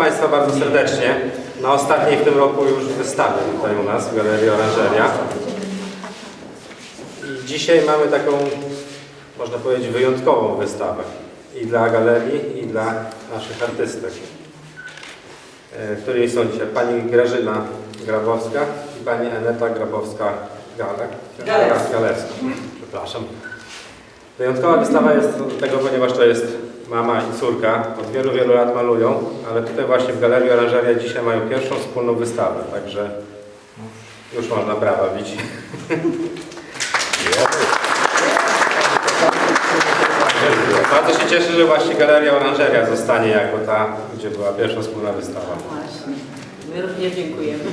Witam Państwa bardzo serdecznie na ostatniej w tym roku już wystawie tutaj u nas w Galerii Oranżeria. I dzisiaj mamy taką, można powiedzieć, wyjątkową wystawę i dla galerii, i dla naszych artystek, e, w której są dzisiaj pani Grażyna Grabowska i pani Aneta Grabowska-Galek. Galewska. Przepraszam. Wyjątkowa wystawa jest tego, ponieważ to jest mama i córka. Od wielu, wielu lat malują, ale tutaj właśnie w Galerii Oranżeria dzisiaj mają pierwszą wspólną wystawę, także już można brawa bić. Bardzo się cieszę, że właśnie Galeria Oranżeria zostanie jako ta, gdzie była pierwsza wspólna wystawa. Właśnie. My również dziękujemy.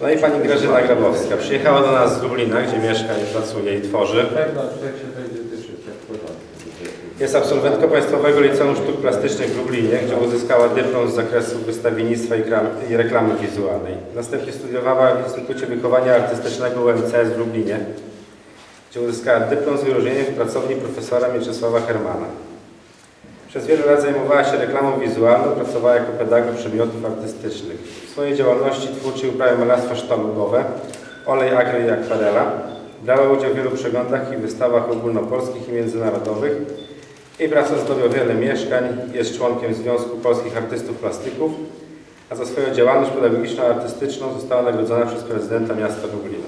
No i pani Grażyna Grabowska przyjechała do nas z Lublina, gdzie mieszka i pracuje i tworzy. Pewno, jak się. Jest absolwentką Państwowego Liceum Sztuk Plastycznych w Lublinie, gdzie uzyskała dyplom z zakresu wystawiennictwa i, i reklamy wizualnej. Następnie studiowała w Instytucie Wychowania Artystycznego UMCS w Lublinie, gdzie uzyskała dyplom z wyróżnieniem w pracowni profesora Mieczysława Hermana. Przez wiele lat zajmowała się reklamą wizualną, pracowała jako pedagog przedmiotów artystycznych. W swojej działalności twórczej uprawia malarstwo sztalugowe, olej, akryl i akwarela. Brała udział w wielu przeglądach i wystawach ogólnopolskich i międzynarodowych. Jej praca zdobia wiele mieszkań, jest członkiem Związku Polskich Artystów Plastyków, a za swoją działalność pedagogiczno-artystyczną została nagrodzona przez prezydenta miasta Lublina.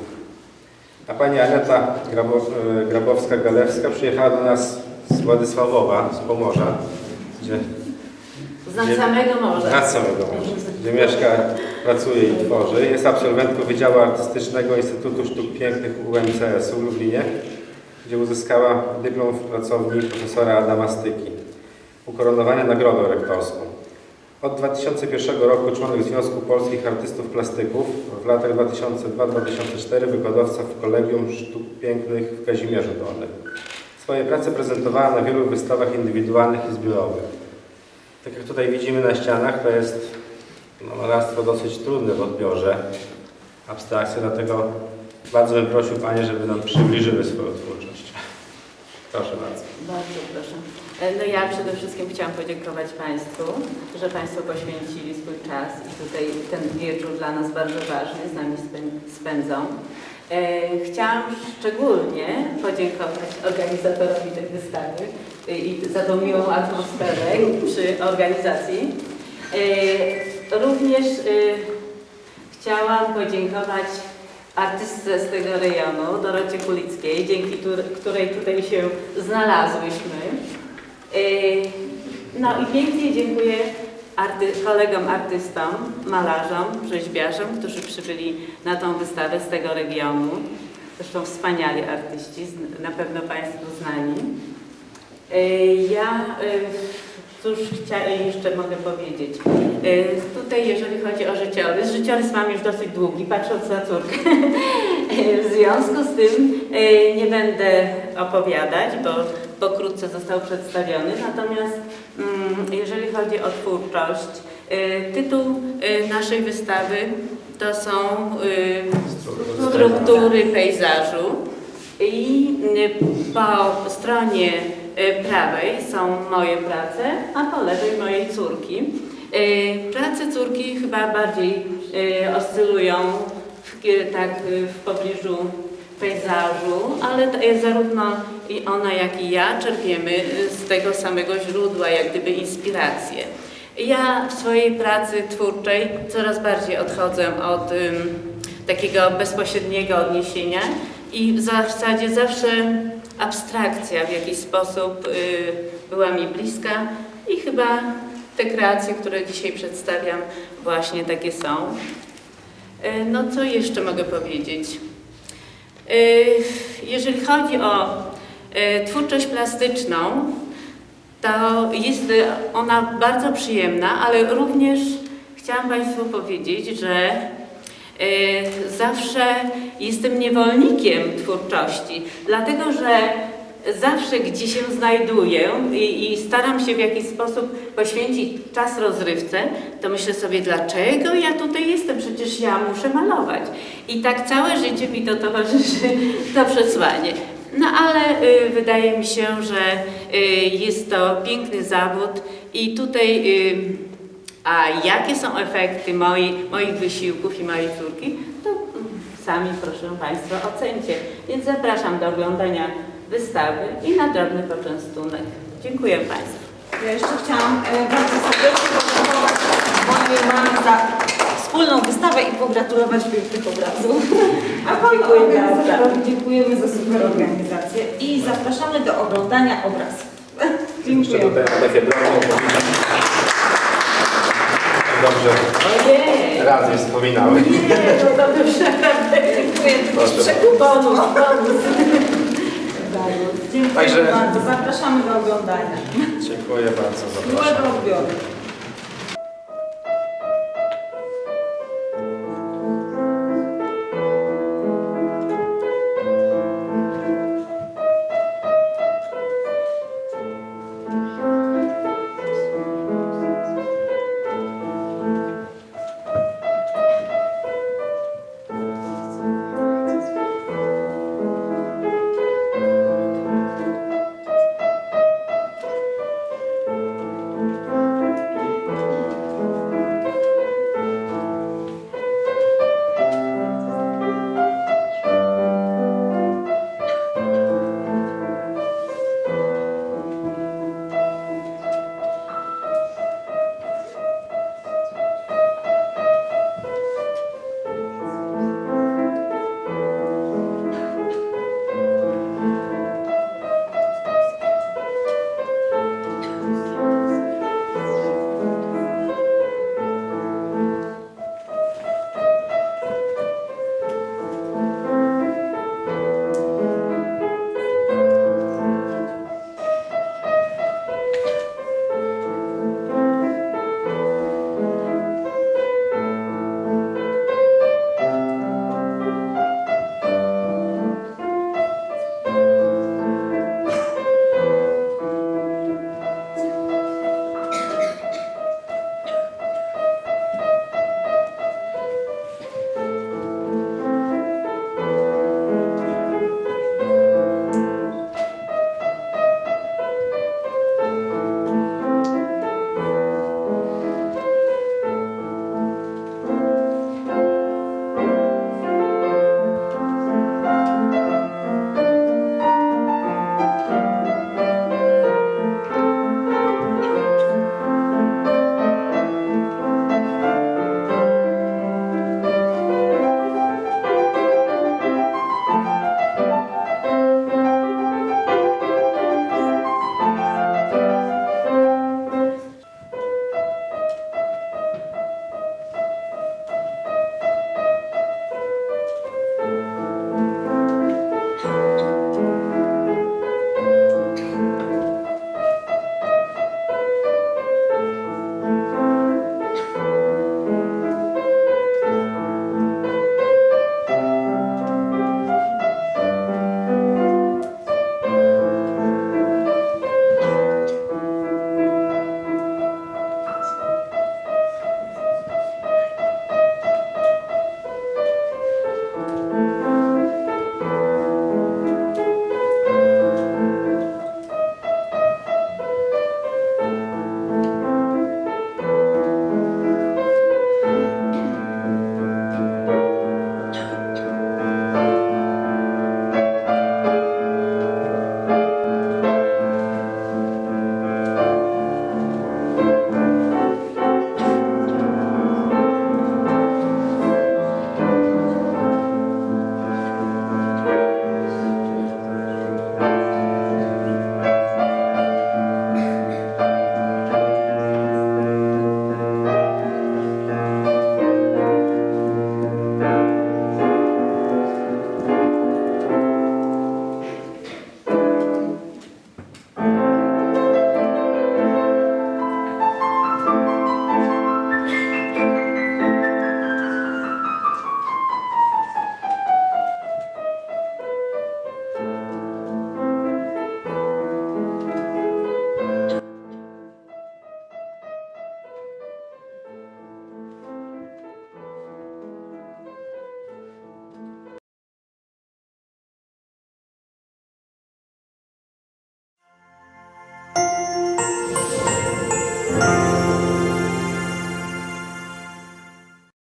A pani Aneta e, Grabowska-Galewska przyjechała do nas z Władysławowa, z Pomorza, gdzie Z nad samego morza. nad samego morza, gdzie mieszka, pracuje i tworzy. Jest absolwentką Wydziału Artystycznego Instytutu Sztuk Pięknych UMCS w Lublinie, gdzie uzyskała dyplom w pracowni profesora Adama Styki. Ukoronowania nagrodą rektorską. Od 2001 roku członek Związku Polskich Artystów Plastyków, w latach 2002-2004 wykładowca w Kolegium Sztuk Pięknych w Kazimierzu Dolnym. Swoje prace prezentowała na wielu wystawach indywidualnych i zbiorowych. Tak jak tutaj widzimy na ścianach, to jest no, malarstwo dosyć trudne w odbiorze, abstrakcja, dlatego bardzo bym prosił Panie, żeby nam przybliżyły swoją twórczość. Proszę bardzo. Bardzo proszę. E, No ja przede wszystkim chciałam podziękować Państwu, że Państwo poświęcili swój czas i tutaj ten wieczór dla nas bardzo ważny z nami spę- spędzą. E, Chciałam szczególnie podziękować organizatorowi tej wystawy e, i za tą miłą atmosferę przy organizacji. Również chciałam podziękować artystce z tego rejonu, Dorocie Kulickiej, dzięki której tutaj się znalazłyśmy. Yy, No i pięknie dziękuję arty- kolegom artystom, malarzom, rzeźbiarzom, którzy przybyli na tą wystawę z tego regionu. Zresztą wspaniali artyści, na pewno Państwo znani. Yy, Ja yy, cóż jeszcze mogę powiedzieć. Yy, Tutaj jeżeli chodzi o życiorys, życiorys mam już dosyć długi, patrząc na córkę. W związku z tym yy, nie będę opowiadać, bo pokrótce został przedstawiony. Natomiast mm, jeżeli chodzi o twórczość, yy, tytuł naszej wystawy to są struktury pejzażu i y, po stronie y, prawej są moje prace, a po lewej mojej córki. Y, Prace córki chyba bardziej y, oscylują w, tak w pobliżu pejzażu, ale zarówno i ona, jak i ja czerpiemy z tego samego źródła, jak gdyby inspirację. Ja w swojej pracy twórczej coraz bardziej odchodzę od ym, takiego bezpośredniego odniesienia i w zasadzie zawsze abstrakcja w jakiś sposób y, była mi bliska i chyba te kreacje, które dzisiaj przedstawiam, właśnie takie są. Y, No co jeszcze mogę powiedzieć? Y, Jeżeli chodzi o twórczość plastyczną, to jest ona bardzo przyjemna, ale również chciałam Państwu powiedzieć, że zawsze jestem niewolnikiem twórczości, dlatego że zawsze gdzie się znajduję i, i staram się w jakiś sposób poświęcić czas rozrywce, to myślę sobie, dlaczego ja tutaj jestem? Przecież ja muszę malować. I tak całe życie mi to towarzyszy, to przesłanie. No ale y, wydaje mi się, że y, jest to piękny zawód i tutaj y, A jakie są efekty moi, moich wysiłków i mojej córki, to sami proszę Państwa ocencie. Więc zapraszam do oglądania wystawy i na drobny poczęstunek. Dziękuję Państwu. Ja jeszcze chciałam e, bardzo serdecznie podziękować mojej mamie za wspólną wystawę i pogratulować pięknych obrazów. A Panu organizatorowi dziękujemy za super organizację i zapraszamy do oglądania obrazów. Dziękuję. Dobrze, Ojej! Razy wspominały. Nie, no to już naprawdę Dziękuję. Przekuponu. Dziękuję Także- bardzo. Zapraszamy do oglądania. Dziękuję bardzo, zapraszam. Miłego odbioru.